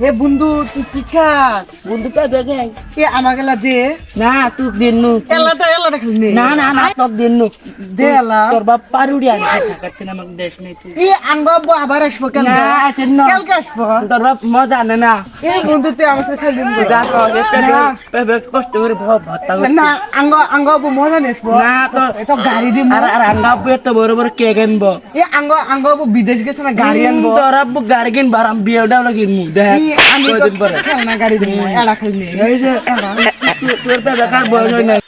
হে বন্ধু তুই কি খাস? বন্ধুটা তো দেখে এ গেলা দে। না তুই দিন নু। এলাটা এলাটা খালি নে। না না না তোর দিন নু। দে এলা তোর বাপ পারুড়ি আনছে থাকাতে না আমাকে দেশ নেই তুই। এ আঙ্গ আবার আসব কেন না আছে না। কালকে আসব? তোর বাপ মজা আনে না। এ বন্ধু তুই আমার সাথে খালি দিন যা কর, পেবে- কষ্ট করে ভ- ভর্তা না আঙ্গ আঙ্গ আবু মজা নেসবো না তো এটা গাড়ি দিব আর আর আঙ্গা আব্বু এত বড় বড় কেক আনব। এ আঙ্গ আঙ্গ আবু বিদেশ গেছে না গাড়ি আনব। তোর আব্বু গাড়ি কিনবো আর আমি দেখ তো গাড়ি খালি নে। এই যে তোর পেবে কার বয়স নাই?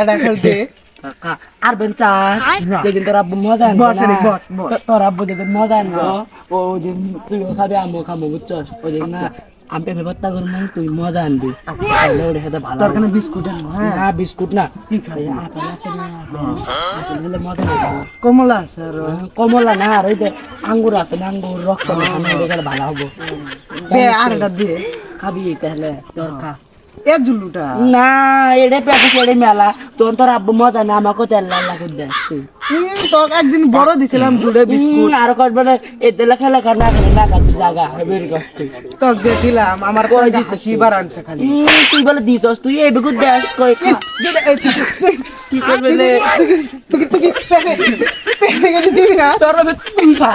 এটা খালি দে। কাকা, আর বেন চাস যেদিন তোর আব্বু মজা আনব তোর আব্বু যেদিন আনব দিন তুইও খাবি আমিও খাব বুঝছস? ওই দিন না আমি পেঁপে করব তুই মজা আনবি। তাহলে ভালো তোর। কানে বিস্কুট আনব হ্যাঁ? বিস্কুট না। কি খাবি? আপেল আছে না আপেল। আপেল হলে মজা লাগবে কমলা আছে আর কমলা না আর ওই যে আঙ্গুর আছে না আঙ্গুর রক্ত ভালো হব। দে আর এটা দে। খাবি তাহলে তোর খা। এ জুলুটা। না এড়ে পেঁপে এড়ে মেলা। তোর তোর আব্বু মজা না আমাকে তেল লাল লাগে দেখ তুই হুম, তোকে একদিন বড় দিছিলাম দুটো বিস্কুট। আর করবে না এ তেলে খেলে খা না খেলে না খাতে জায়গা বেরি কষ্ট তোকে যে দিলাম আমার কই দিছিস হাসি আনছে খালি। তুই বলে দিছস তুই এই বেগুন দেখ কই খা। দিলে এই তুই- তুই- কি করবে লে? তুই তুই তুই পেপে পেপে দিবি তুই খা।